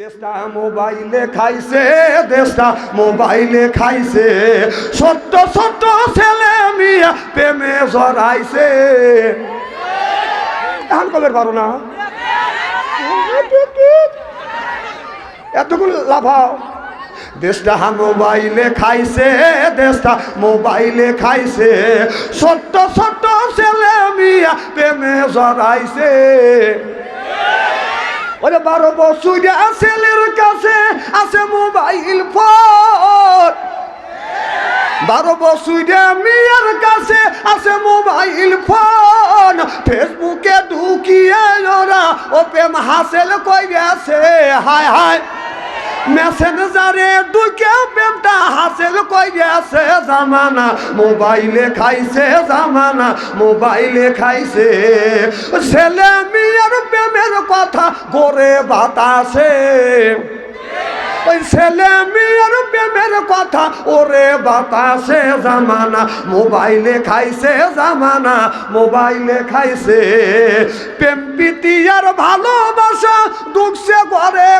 দেশটা মোবাইলে খাইছে, দেশটা মোবাইলে খাইছে। ছোট্ট ছোট্ট ছেলে মিয়া প্রেমে জড়াইছে। এখন কবে পারো না? এতগুলো লাফাও দেশটা মোবাইলে খাইছে, দেশটা মোবাইলে খাইছে। ছোট্ট ছোট্ট ছেলে মিয়া প্রেমে জড়াইছে। ওরে বারো বছর ছেলের কাছে, আছে মোবাইল ফোন। বারো বছর মেয়ের কাছে, আছে মোবাইল ফোন। ফেসবুকে ঢুকিয়ে ওরা ও প্রেম হাসেল কইরেছে, হায় হায়। মেসেঞ্জারে ঢুকে প্রেমটা হাসেল কইরেছে জামানা, মোবাইলে খাইছে জামানা, মোবাইলে খাইছে। ছেলে মেয়ের প্রেমের কথা গোরে বাতাসে। ওই ছেলে মেয়ের প্রেমের কথা ওরে বাতাসে জামানা, মোবাইলে খাইছে জামানা, মোবাইলে খাইছে। প্রেম প্রীতি আর ভালোবাসা ঘরে ঘরে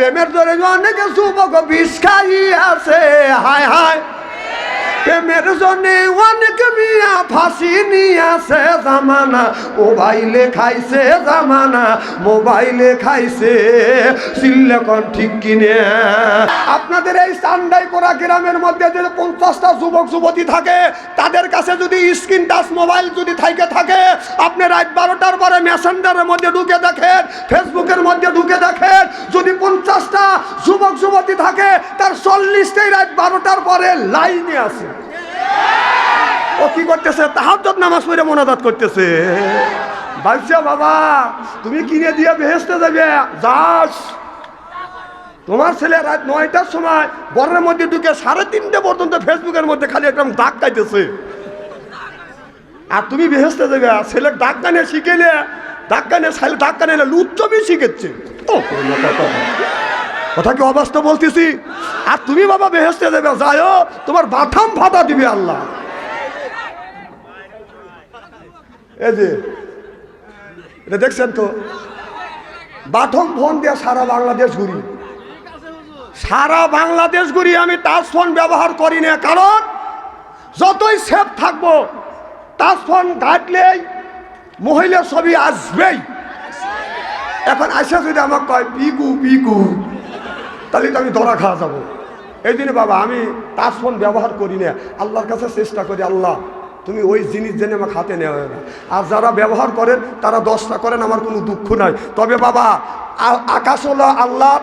প্রেমের ধরে অনেকে যুবক বিষ খাইয়াছে। হায় হায়। প্রেমের জন্যে অনেক মিয়া ফাঁসি নিয়েছে জামানা। মোবাইলে খাইছে জামানা, মোবাইলে খাইছে সিল্লেকন ঠিক কিনে। আপনাদের এই সান্ডাই করা গ্রামের মধ্যে যে পঞ্চাশটা যুবক, যুবতী থাকে, তাদের কাছে যদি স্ক্রিন টাচ, মোবাইল যদি থাকে থাকে, আপনি রাত বারোটার পরে মেসেঞ্জারের মধ্যে ঢুকে দেখেন, ফেসবুকের মধ্যে ঢুকে দেখেন, যদি পঞ্চাশটা যুবক, যুবতী থাকে, তার চল্লিশটাই রাত বারোটার পরে লাইনে আছে। ও কি করতেছে? তাহাজ্জুদ নামাজ পড়ে মোনাজাত করতেছে। বাচ্চা বাবা, তুমি কিনে দিয়ে বেহেস্তে যাবে। যাস। তোমার ছেলে রাত নয়টার সময় ঘরের মধ্যে ঢুকে সাড়ে তিনটে পর্যন্ত ফেসবুকের মধ্যে খালি একটা দাগ কাইতেছে আর তুমি বেহেস্তে যাবে। ছেলে ডাক কানে শিখেলে ডাক কানে ছেলে ডাক কানে লুচ্চবি শিখেছে কথা কি অবাস্তব বলতেছি? আর তুমি বাবা বেহেস্তে দেবে যাইও তোমার বাথাম ফাটা দিবে আল্লাহ। যে, এটা দেখছেন তো? বাথম ফোন দিয়ে সারা বাংলাদেশ ঘুরি। সারা বাংলাদেশ ঘুরি আমি টাচ ফোন ব্যবহার করি না, কারণ যতই সেফ থাকব টাচ ফোন ঘাটলেই মহিলা ছবি আসবেই। এখন আসে যদি আমাকে কয়, পিকু পিকু, তাহলে তো আমি ধরা খাওয়া যাব। এই বাবা, আমি টাচ ফোন ব্যবহার করি না। আল্লাহর কাছে চেষ্টা করি, আল্লাহ তুমি ওই জিনিস জেনে আমাকে হাতে নেওয়া হয় না। আর যারা ব্যবহার করেন, তারা দশটা করেন, আমার কোনো দুঃখ নাই। তবে বাবা আকাশ হলো আল্লাহ।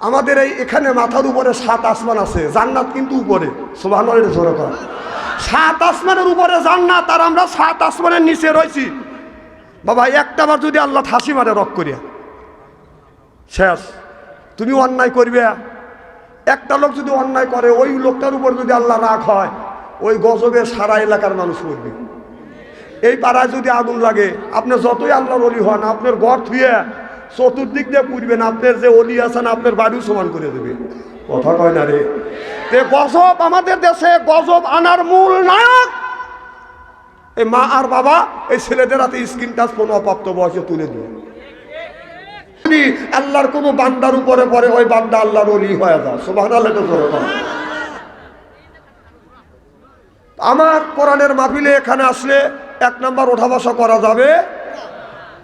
আমাদের এই এখানে মাথার উপরে সাত আসমান আছে, জান্নাত কিন্তু উপরে। সোভান জোরে কর। সাত আসমানের উপরে জান্নাত, আর আমরা সাত আসমানের নিচে রয়েছি। বাবা, একটা বার যদি আল্লাহ হাসি মারে, রক করিয়া। শেষ। তুমি অন্যায় করবে। একটা লোক যদি অন্যায় করে, ওই লোকটার উপর যদি আল্লাহ রাগ হয় ওই গজবে সারা এলাকার মানুষ করবে এই পাড়ায় যদি আগুন লাগে, আপনি যতই আল্লাহর অলি হন, আপনার ঘর থুয়ে চতুর্দিক দিয়ে পুড়বেন আপনার যে অলি আছেন আপনার বাড়িও সমান করে দেবে। কথা কয় না রে? গজব আমাদের দেশে, গজব আনার মূল নায়ক। এই মা আর বাবা, এই ছেলেদের হাতে স্ক্রিন টাচ কোনো অপ্রাপ্ত বয়সে তুলে দিবে যদি আল্লাহর কোনো বান্দার উপরে পরে ওই বান্দা আল্লাহর অলি হয়ে যায়। সোভান আমার কোরআনের মাহফিলে এখানে আসলে এক নাম্বার ওঠা বসা করা যাবে।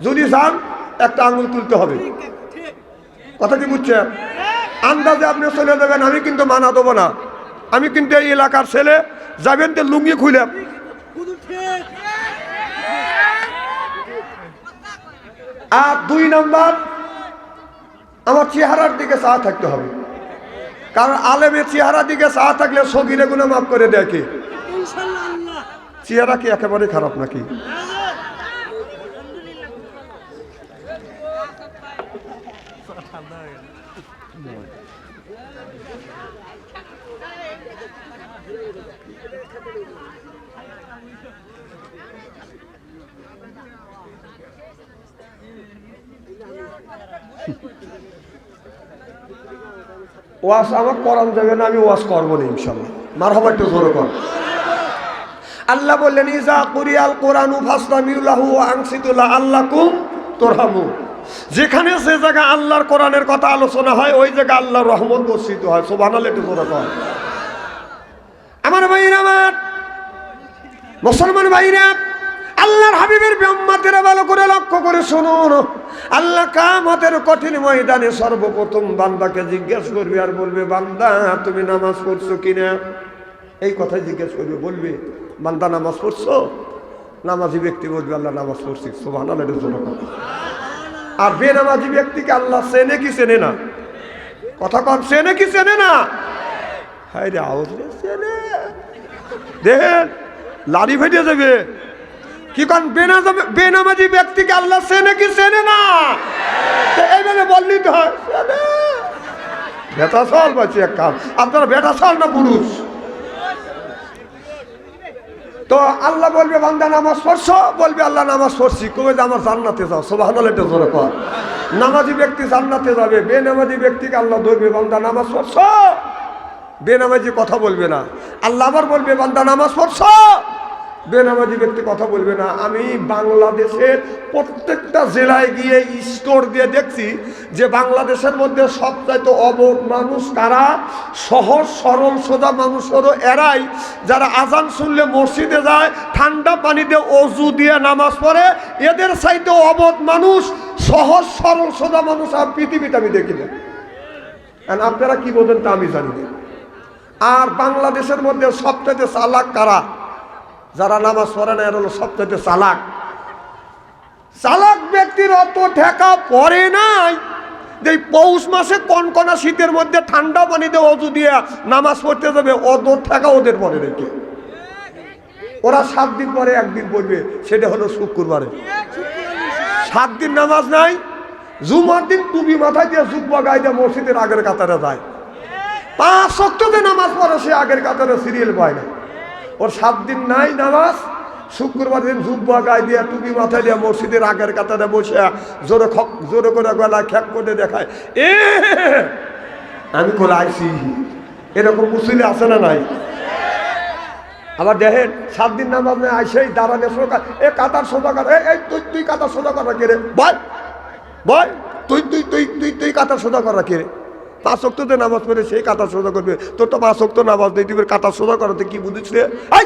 যদি যান একটা আঙুল তুলতে হবে। কথা কি বুঝছেন? আন্দাজে আপনি চলে যাবেন, আমি কিন্তু মানা দেবো না। আমি কিন্তু এই এলাকার ছেলে, যাবেন তো লুঙ্গি খুলে। আর দুই নাম্বার, আমার চেহারার দিকে চা থাকতে হবে। কারণ আলেমের চেহারার দিকে চা থাকলে সগিরে গুলো মাফ করে দেখে চেহারা কি একেবারে খারাপ নাকি? ওয়াশ আমার করান যাবে না, আমি ওয়াশ করব না ইনশাল্লাহ মার হবার একটু জোরে কর। আল্লাহ বললেন, ইজা কুরিয়াল কোরআনু ফাসলামিউল্লাহু আংসিতুল্লাহ আল্লাহ কুম তোরহামু যেখানে সে জায়গা আল্লাহর কোরআনের কথা আলোচনা হয়, ওই জায়গা আল্লাহর রহমত বর্ষিত হয়। সোভানাল একটু আমার ভাইরা আমার, মুসলমান ভাইরা আল্লাহর হাবিবের ব্রহ্মাতেরা ভালো করে লক্ষ্য করে শুনুন। আল্লাহ কামতের কঠিন ময়দানে সর্বপ্রথম বান্দাকে জিজ্ঞেস করবে আর বলবে, বান্দা, তুমি নামাজ পড়ছো কিনা? এই কথাই জিজ্ঞেস করবে, বলবে বান্দা নামাজ পড়ছো? নামাজি ব্যক্তি বলবে, আল্লাহ নামাজ পড়ছি। সোভান আর বেনামাজি ব্যক্তিকে আল্লাহ চেনে কি চেনে না? কথা কম চেনে কি চেনে না? হাই রে আউজ রে চেনে। দেখেন, লাড়ি ফেটে যাবে। কি কারণ বেনামাজি ব্যক্তিকে আল্লাহ চেনে কি চেনে না? এইভাবে বললি তো হয়। বেটা চল পাচ্ছি এক কাম। আপনারা বেটা চল না পুরুষ। তো আল্লাহ বলবে, বান্দা, নামাজ পড়ছো? বলবে, আল্লাহ, নামাজ পড়ছি। কবে যে আমার জান্নাতে যাও। সোবাহান এটা জোরে কর নামাজি ব্যক্তি জান্নাতে যাবে। বেনামাজি ব্যক্তিকে আল্লাহ ধরবে, বান্দা, নামাজ পড়ছো? বেনামাজি কথা বলবে না। আল্লাহ আবার বলবে, বান্দা, নামাজ পড়ছো? বেনামাজি ব্যক্তি কথা বলবে না। আমি বাংলাদেশের প্রত্যেকটা জেলায় গিয়ে স্টোর দিয়ে দেখছি যে বাংলাদেশের মধ্যে সবচাইতে অবধ মানুষ তারা সহজ, সরল, সোজা মানুষ হলো এরাই যারা আজান শুনলে মসজিদে যায়, ঠান্ডা পানিতে অজু দিয়ে নামাজ পড়ে। এদের চাইতে অবধ মানুষ, সহজ, সরল, সোজা মানুষ আর পৃথিবীতে আমি দেখি না। And আপনারা কি বোঝেন তা আমি জানি আর বাংলাদেশের মধ্যে সবচাইতে চালাক কারা? যারা নামাজ পড়ে না, এর হলো সবচাইতে চালাক। চালাক ব্যক্তির অত ঠেকা পড়ে নাই যে পৌষ মাসে কনকনা শীতের মধ্যে ঠান্ডা পানিতে অজু দিয়ে নামাজ পড়তে যাবে, অত ঠেকা ওদের পরে রেখে ওরা সাত দিন পরে একদিন পড়বে, সেটা হলো শুক্রবারে। সাত দিন নামাজ নাই, জুমার দিন টুপি মাথায় দিয়ে জুব্বা গায়ে দিয়ে মসজিদের আগের কাতারে যায়। পাঁচ শক্ততে নামাজ পড়ে, সে আগের কাতারে সিরিয়াল পায় না। ওর সাত দিন নাই নামাজ, শুক্রবার দিন জুব্বা গায়ে দিয়ে টুপি মাথায় দিয়ে মসজিদের আগের কাতারে বসে জোরে খক, জোরে করে গলা খ্যাক করে দেখায়, এ, আমি কোলে আইসি, এরকম মুসলিম আছে না নাই? আবার দেখেন সাত দিন নামাজ নেই, আইসেই দাঁড়ানে সরকার এ, কাতার সোজা কর এই তুই তুই কাতার সোজা করা কে রে বল বল তুই তুই তুই তুই তুই কাতার সোজা করা কে রে। পাঁচ নামাজ পড়ে সেই কাতার সোজা করবে। তোর তো পাঁচ নামাজ নেই, তুই কাতার সোজা করাতে কি আই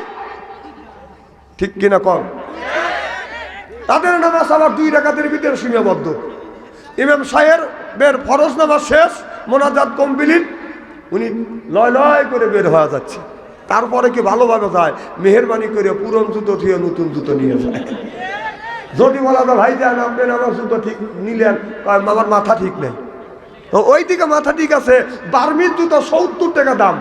ঠিক কিনা কর তাদের নামাজ আবার দুই রেখাতের ভিতরে সীমাবদ্ধ। ইমাম সাহের বের ফরজ নামাজ শেষ, মোনাজাত কমপ্লিট, উনি লয় লয় করে বের হওয়া যাচ্ছে। তারপরে কি ভালোভাবে যায়? মেহরবানি করে পুরন জুতো থুয়ে নতুন জুতো নিয়ে যায়। যদি বলা যায়, ভাই, যান, আপনি আমার জুতো ঠিক নিলেন। আমার মাথা ঠিক নেই। তো ওই দিকে মাথা ঠিক আছে, বার্মির জুতো সত্তর টাকা দাম,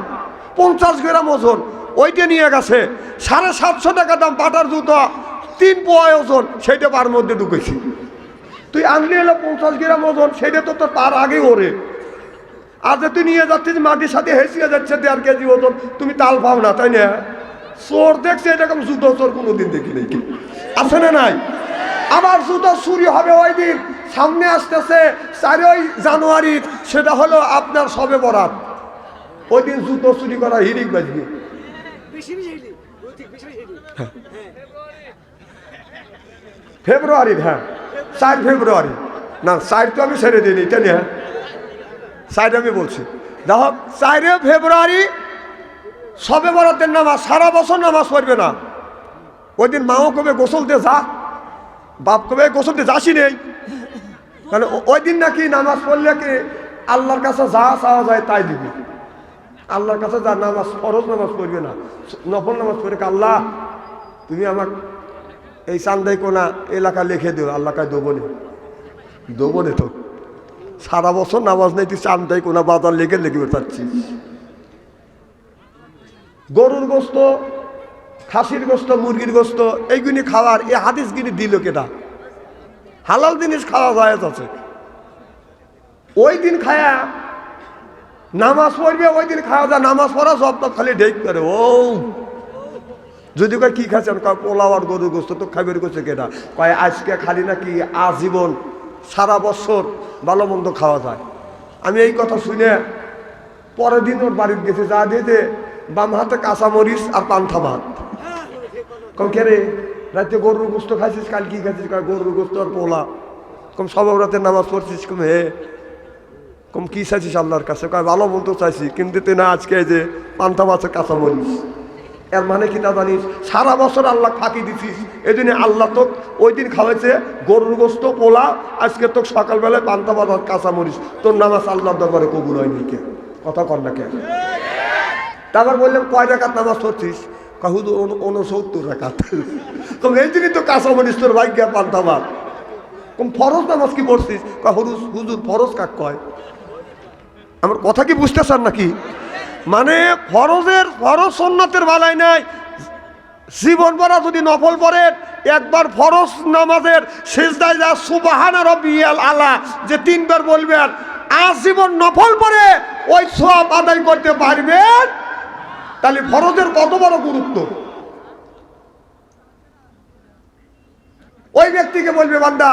পঞ্চাশ গ্রাম ওজন, ওইটা নিয়ে গেছে, সাড়ে সাতশো টাকা দাম পাটার জুতো, তিন পোয়া ওজন, সেইটা পার মধ্যে ঢুকেছি। তুই আনলি এলো পঞ্চাশ গ্রাম ওজন সেটা তো তোর তার আগে ওরে। আর যে তুই নিয়ে যাচ্ছিস, মাটির সাথে হেসিয়ে যাচ্ছে দেড় কেজি ওজন, তুমি তাল পাও না, তাই না? চোর দেখছে এরকম জুতো চোর কোনোদিন দেখি নাই আছে না নাই? আবার জুতো চুরি হবে ওই দিন। সামনে আসতেছে চারই জানুয়ারি সেটা হলো আপনার সবে বরাত। ওই দিন জুতো চুরি করা হিরিক বাজবে। বেশি বেশি হেলি ঠিক বেশি বেশি হেলি ফেব্রুয়ারি হ্যাঁ। চার ফেব্রুয়ারি। না চার তো আমি ছেড়ে দিইনি তাই না চার আমি বলছি। দেখো চারে ফেব্রুয়ারি সবে বরাতের নামাজ সারা বছর নামাজ পড়বে না। ওই দিন মাও কবে গোসল দিয়ে যা বাপ কবে গোসল দিয়ে যাসি নেই। ও- ওই দিন নাকি নামাজ পড়লে কি আল্লাহর কাছে যা চাওয়া যায় তাই দিবি? আল্লাহর কাছে যা নামাজ, ফরজ নামাজ পড়বে না, নফল নামাজ পড়ে আল্লাহ, তুমি আমার এই চান্দাই কোনা এলাকা লিখে দিও, আল্লাহ কায় দেবো নে। দেবো নে তো। সারা বছর নামাজ নেই, তুই চান্দাই কোনা বাজার লেগে লেগে চাচ্ছিস গরুর গোস্ত, খাসির গোস্ত, মুরগির গোস্ত, এইগুলি খাওয়ার, এই হাদিসগুলি দিল কেটা হালাল জিনিস খাওয়া যায় আছে। ওই দিন খায়া নামাজ পড়বে, ওই দিন খাওয়া যায়। নামাজ পড়া সব তো খালি ঢেক করে, ও। যদি কয়, কি খাচ্ছেন? কয়, পোলাও আর গরুর গোস্ত তো খাইবের করছে কেটা কয়, আজকে খালি নাকি আজীবন সারা বছর ভালো মন্দ খাওয়া যায়। আমি এই কথা শুনে পরের দিন ওর বাড়িতে গেছে, যা দিয়েছে, বাম হাতে কাঁচা মরিচ আর পান্থা ভাত। কম কে রে? রাতে গরুর গোস্ত খাইছিস কাল কি খাইছিস গরুর গোস্ত আর পোলা। কম সবাই রাতে নামাজ পড়ছিস, কম হে। কম কি চাইছিস আল্লাহর কাছে? কয়, ভালো বলতে চাইছি, কিন্তু তুই না আজকে যে পান্তা মাছের কাঁচা মরিস এর মানে কি তা জানিস? সারা বছর আল্লাহ ফাঁকি দিছিস। এই জন্য আল্লাহ তো ওই দিন খাওয়াইছে, গরুর গোস্ত, পোলা, আজকে তো সকালবেলায় পান্তা বাজার কাঁচা মরিস তোর নামাজ আল্লাহর দরবারে কবুল হয়নি কে? কথা কর না কে? তারপর বললাম, কয় রাকাত নামাজ পড়ছিস? কাহুদ উনসত্তর রাকাত তো এই দিনই তো কাঁচা মরিস তোর ভাগ্য পান্তা কম, ফরজ নামাজ কি পড়ছিস? কয় হুজুর, ফরজ কাক কয়? আমার কথা কি বুঝতেছেন নাকি? মানে ফরজের, ফরজ সন্ন্যতের বালাই নাই। জীবন ভরা যদি নফল পড়েন, একবার ফরজ নামাজের শেষদায় যা সুবাহানা রবিয়াল আলা, যে তিনবার বলবেন, আজীবন নফল পড়ে, ওই সব আদায় করতে পারবেন? তাহলে ফরজের কত বড় গুরুত্ব? ওই ব্যক্তিকে বলবে, বান্দা,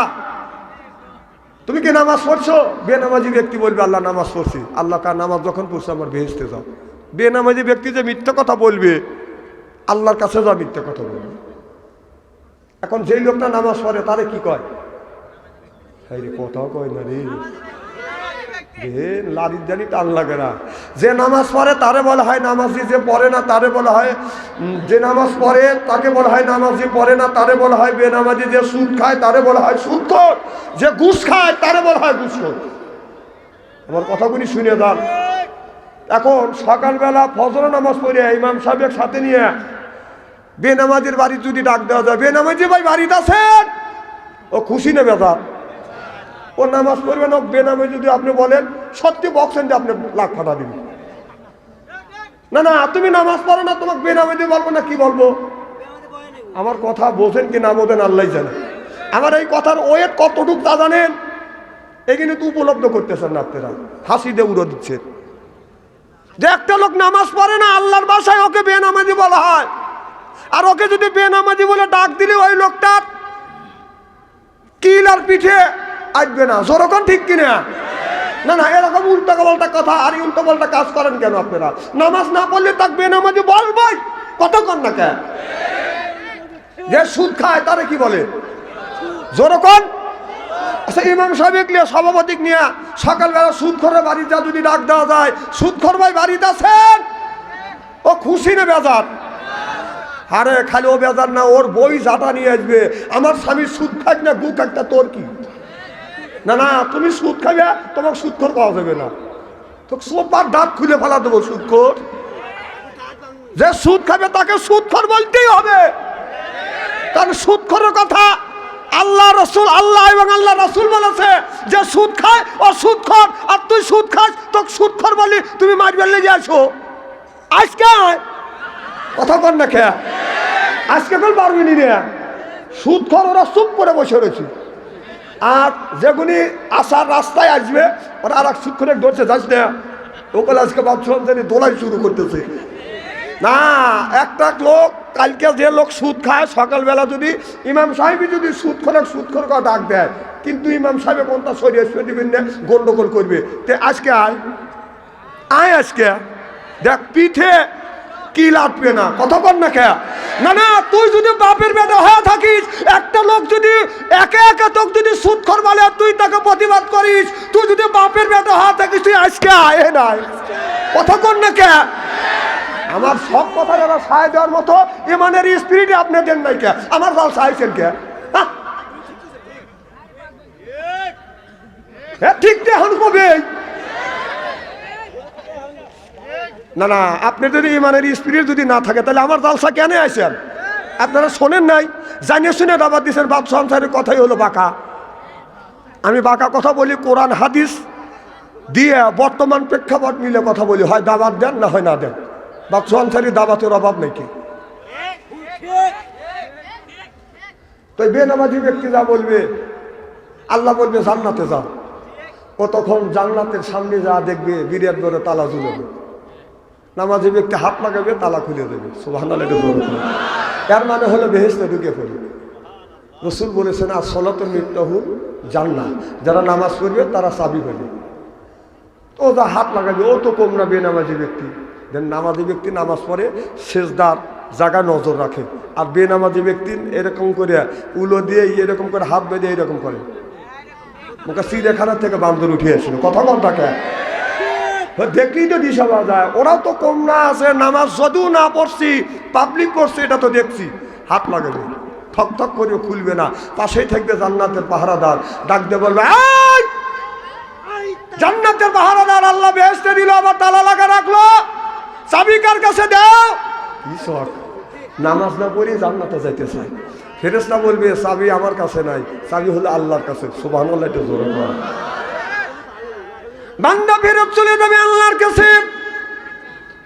তুমি কি নামাজ পড়ছো? বেনামাজি ব্যক্তি বলবে, আল্লাহ নামাজ পড়ছি। আল্লাহ কার নামাজ যখন পড়ছে, আমার বেহেস্তে যাও। বেনামাজি ব্যক্তি যে মিথ্যা কথা বলবে, আল্লাহর কাছে যা মিথ্যা কথা বলবে। এখন যেই লোকটা নামাজ পড়ে, তারে কি কয়? কথাও কয় না রে। রে লারির জানি টান লাগে না। যে নামাজ পড়ে তারে বলা হয় নামাজি, যে পড়ে না তারে বলা হয় যে নামাজ পড়ে তাকে বলা হয় নামাজি, পড়ে না তারে বলা হয় বেনামাজি, যে সুদ খায় তারে বলা হয় সুদখোর, যে ঘুষ খায় তারে বলা হয় ঘুষখোর। আমার কথাগুলি শুনে যান। এখন সকালবেলা ফজর নামাজ পড়ে ইমাম সাহেবের সাথে নিয়ে বেনামাজির বাড়ি যদি ডাক দেওয়া যায়, বেনামাজি ভাই বাড়িতে আছেন? ও খুশি নেবে তার ও নামাজ পড়বে না বেনামে যদি আপনি বলেন, সত্যি বক্সেন যে আপনি লাখ ফাটা দিবেন। না না তুমি নামাজ পড়ো না, তোমাকে বেনামে দিয়ে বলব না, কি বলব? আমার কথা বোঝেন কি না বোঝেন, আল্লাহ জানে। আমার এই কথার ওয়েট কতটুক তা জানেন? এখানে তো উপলব্ধ করতেছেন না আপনারা। হাসি দিয়ে উড়ো দিচ্ছেন যে একটা লোক নামাজ পড়ে না, আল্লাহর বাসায় ওকে বেনামাজি বলা হয়। আর ওকে যদি বেনামাজি বলে, ডাক দিলে ওই লোকটার কিল আর পিঠে আসবে না। জোরকম ঠিক কিনা? না না, এরকম উল্টা পাল্টা কথা আর উল্টো পাল্টা কাজ করেন কেন আপনারা? নামাজ না পড়লে তাক বেনামাজি বলবই। কতক্ষণ না কেন? যে সুদ খায়, তারা কি বলে? জোরকম? আচ্ছা ইমাম সাহেব নিয়ে সভাপতি নিয়ে সকালবেলা সুদ করে বাড়ি যদি ডাক দেওয়া যায়, সুদ খর ভাই বাড়িতে আছেন? ও খুশি না বেজার? আরে, খালি ও বেজার না, ওর বই জাটা নিয়ে আসবে। আমার স্বামীর সুদ খাক না গু খাকটা তোর কি? না না, তুমি সুদ খাবে তোমাকে সুদখোর পাওয়া যাবে না। তো সোপার দাঁত খুলে ফেলা দেবো সুদখোর যে সুদ খাবে, তাকে সুদখোর বলতেই হবে। কারণ সুদখোরের কথা আল্লাহ রসুল, আল্লাহ এবং আল্লাহ রসুল বলেছে, যে সুদ খায়, ও সুদ খর, আর তুই সুদ খাস, তোকে সুদখোর বলি, তুমি মারবে, লেগে আসো আজকে। কথা কর না খেয়া আজকে তো পারবি নি রে সুদখোর ওরা চুপ করে বসে রয়েছে। আর যেগুলি আসার রাস্তায় আসবে, ওরা আর এক সুৎখরে ধরছে যাস না। ওকে আজকে ভাবছিলাম যে দোলাই শুরু করতেছে। না, একটা লোক, কালকে যে লোক সুদ খায়, সকালবেলা যদি ইমাম সাহেবই যদি সুদ করে সুদ করে ডাক দেয়, কিন্তু ইমাম সাহেব কোনটা সরিয়ে সরিয়ে না, গন্ডগোল করবে। তে আজকে আয়। আয় আজকে। দেখ, পিঠে কি লাগবে না? কথা বল না খেয়া। না না, তুই যদি বাপের বেটা হয়ে থাকিস, একটা লোক যদি একে একে তোক যদি সুদ খর বলে, তুই তাকে প্রতিবাদ করিস, তুই যদি বাপের বেটা হয়ে থাকিস, তুই আজকে আয় নাই। কথা কর না কে আমার সব কথা যারা সায় দেওয়ার মতো, ইমানের স্পিরিটে আপনি দেন নাই কে আমার দল সাহায্যেন কে? হ্যাঁ? ঠিক এখন কবে না না, আপনি যদি ইমানের স্পিরিট যদি না থাকে, তাহলে আমার জালসা কেন আসেন আপনারা শোনেন নাই? জানিয়ে শুনে দাবার দিচ্ছেন বাপ সংসারের কথাই হলো বাঁকা। আমি বাঁকা কথা বলি, কোরআন, হাদিস দিয়ে বর্তমান প্রেক্ষাপট মিলে কথা বলি, হয় দাবাত দেন না হয় না দেন? বাপ সংসারী দাবাতের অভাব নেই কি তো বেনামাজি ব্যক্তি যা বলবে, আল্লাহ বলবে, জান্নাতে যা ও তখন জান্নাতের সামনে যা দেখবে বিরিয়াত করে তালা ঝুলবে। নামাজি ব্যক্তি হাত লাগাবে তালা খুলে দেবে। এর মানে হলো বেহেস্তে ঢুকে পড়বে রসুল বলেছেন, আর সলত মৃত্যু জান্না যারা নামাজ পড়বে, তারা চাবি পাবে ও যা হাত লাগাবে ও তো কম না বেনামাজি ব্যক্তি। দেন নামাজি ব্যক্তি নামাজ পড়ে শেষদার জায়গা নজর রাখে। আর বেনামাজি ব্যক্তি এরকম করে উলো দিয়ে, এরকম করে হাত বেঁধে, এরকম করে। ওকে চিড়িয়াখানা থেকে বান্দর উঠে কথা বল দেখলেই তো দিশা যায়। ওরাও তো কম না আছে, নামাজ যদিও না পড়ছি পাবলিক পড়ছে এটা তো দেখছি। হাত লাগাবে। ঠক ঠক করে খুলবে না। পাশেই থাকবে জান্নাতের পাহারাদার। ডাক দিয়ে বলবে "এই! জান্নাতের পাহারাদার আল্লাহ বেহেস্তে দিল, আবার তালা লাগা রাখল। চাবি কার কাছে দাও? নামাজ না পড়ি জান্নাতে যাইতে চাই ফেরেস্তা বলবে, চাবি আমার কাছে নাই। চাবি হলো আল্লাহর কাছে। সুবাহ একটু জোরে। বান্দা ফেরত চলে যাবে আল্লাহর কাছে।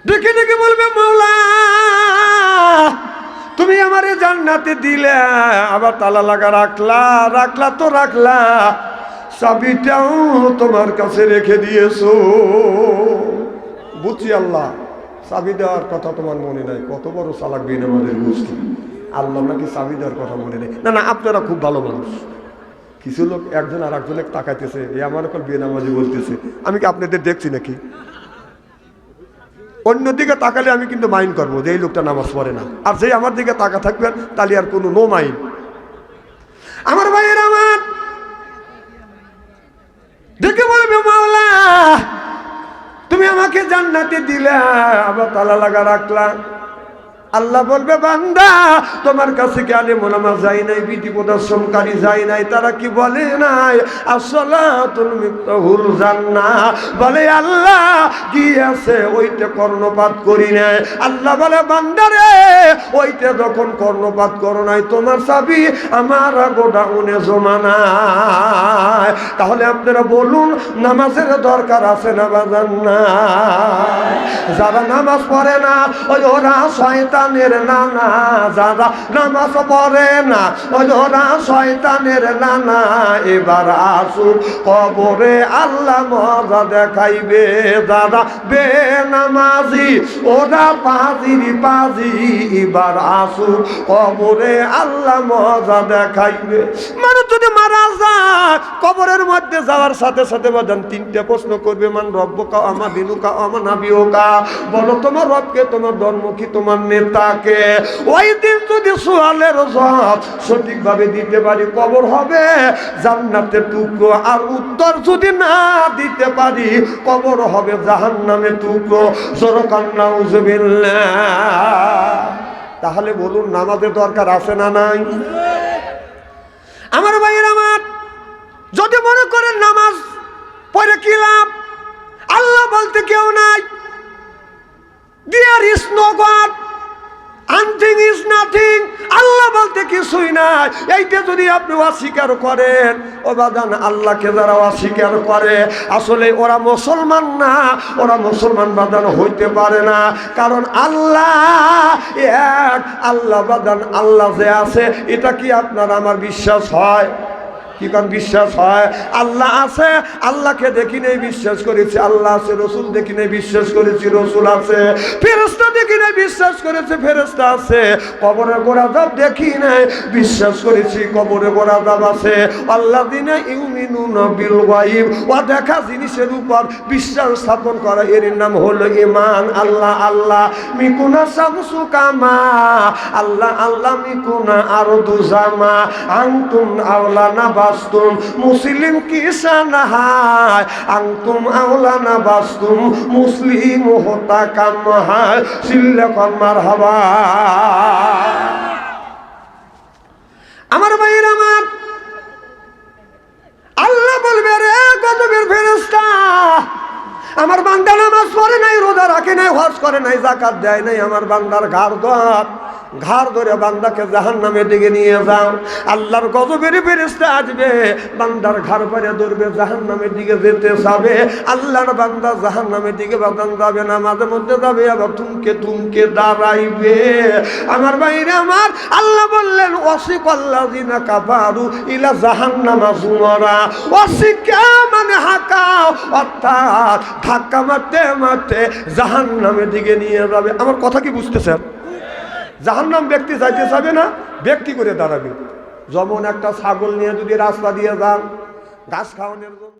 ডেকে ডেকে বলবে, মৌলা, তুমি আমারে জান্নাতে দিলে, আবার তালা লাগা রাখলা রাখলা তো রাখলা, চাবিটাও তোমার কাছে রেখে দিয়েছ। বুঝছি আল্লাহ, চাবি দেওয়ার কথা তোমার মনে নাই, কত বড় চালাক বিন আমাদের বুঝছি আল্লাহ নাকি চাবি দেওয়ার কথা মনে নেই। না না, আপনারা খুব ভালো মানুষ। কিছু লোক একজন আর একজনের তাকাইতেছে, এ আমার এখন বেনামাজি বলতেছে। আমি কি আপনাদের দেখছি নাকি? অন্যদিকে তাকালে আমি কিন্তু মাইন্ড করব যে এই লোকটা নামাজ পড়ে না। আর যেই আমার দিকে তাকা থাকবেন, তাহলে আর কোনো নো মাইন্ড আমার ভাইয়ের আমার। দেখে বলবে, মাওলা, তুমি আমাকে জান্নাতে দিলে, আবার তালা লাগা রাখলা। আল্লাহ বলবে, বান্দা, তোমার কাছে কি আলে মোনামা যাই নাই, বিধি প্রদর্শনকারী যাই নাই, তারা কি বলে নাই? মিফতাহুল জান্না বলে, আল্লাহ, কি আছে? ওইতে কর্ণপাত করি নাই আল্লাহ বলে বান্দারে ওইতে যখন কর্ণপাত করো নাই, তোমার চাবি আমার গোডাউনে জমা নাই। তাহলে আপনারা বলুন, নামাজের দরকার আছে না বাজান না যারা নামাজ পড়ে না, ওই ওরা শয়তানের নানা, যারা নামাজ পড়ে না ওরা শয়তানের নানা। এবার আসুক কবরে আল্লাহ মজা দেখাইবে, যারা বে নামাজি ওরা পাজিরি পাজি। এবার আসুক কবরে আল্লাহ মজা দেখাইবে। মানুষ যদি মারা যায়, কবরের মধ্যে যাওয়ার সাথে সাথে বাদান তিনটে প্রশ্ন করবে, মান রব্য কা আমা দিনু কা আমা নাবিও কা বলো, তোমার রবকে, তোমার ধর্ম কি, তোমার নেতাকে ওই দিন যদি সোয়ালের জবাব সঠিকভাবে দিতে পারি, কবর হবে, জান্নাতের টুকরো। আর উত্তর যদি না দিতে পারি, কবর হবে জাহান্নামের টুকরো। সরকান্না তাহলে বলুন, নামাজের দরকার আছে না নাই? আমার ভাইয়ের আমার, যদি মনে করেন নামাজ পরে কি লাভ? আল্লাহ বলতে কেউ নাই। There is no God anything is nothing Allah বলতে কিছুই নাই। এইটা যদি আপনি অস্বীকার করেন, ও বাদান আল্লাহকে যারা অস্বীকার করে, আসলে ওরা মুসলমান না। ওরা মুসলমান বাদান হইতে পারে না। কারণ আল্লাহ এক, আল্লাহ বাদান আল্লাহ যে আছে, এটা কি আপনার আমার বিশ্বাস হয়? কি কারণ বিশ্বাস হয়? আল্লাহ আছে, আল্লাহকে দেখি নেই বিশ্বাস করেছি, আল্লাহ আছে, রসুল দেখি নেই বিশ্বাস করেছি, রসুল আছে ফেরস্তা দেখি নেই বিশ্বাস করেছে ফেরস্তা আছে কবরে গোড়া দাব দেখি নাই বিশ্বাস করেছি কবরে গোড়া দাব আছে। আল্লাহ দিনে ইউমিনুন বিল গাইব ও দেখা জিনিসের উপর বিশ্বাস স্থাপন করা, এর নাম হলো ইমান আল্লাহ আল্লাহ, মিকুনা শামসু কামা, আল্লাহ আল্লাহ, মিকুনা আরও দুজামা আংতুম আওলা না বাস্তুম, মুসলিম কিসান হায় আংতুম আওলা না বাস্তুম, মুসলিম হতা কাম হায় সিল্লেকন মার হাবা আমার ভাইয়ের আমার। আল্লাহ বলবে রে গজবের ফেরেস্তা আমার বান্দা নামাজ পড়ে নাই, রোজা রাখে নাই, হজ করে নাই জাকাত দেয় নাই, আমার বান্দার ঘাড় দর ঘাড় ধরে বান্দাকে জাহান নামের দিকে নিয়ে যাও। আল্লাহর গজবের ফেরেস্তা আসবে, বান্দার ঘাড় পরে ধরবে জাহান নামের দিকে যেতে যাবে। আল্লাহর বান্দা জাহান নামের দিকে বাদান যাবে না, মাঝে মধ্যে যাবে, আবার তুমকে তুমকে দাঁড়াইবে। আমার বাইরে আমার, আল্লাহ বললেন অসিক আল্লাহ দিনা কাবারু ইলা জাহান নামা জুমরা অসিকা মানে হাঁকাও, অর্থাৎ ধাক্কা মারতে মারতে জাহান নামের দিকে নিয়ে যাবে। আমার কথা কি বুঝতেছেন জাহান নাম ব্যক্তি যাইতে যাবে না, ব্যক্তি করে দাঁড়াবে। যেমন একটা ছাগল নিয়ে যদি রাস্তা দিয়ে যান, গাছ খাওয়ানোর জন্য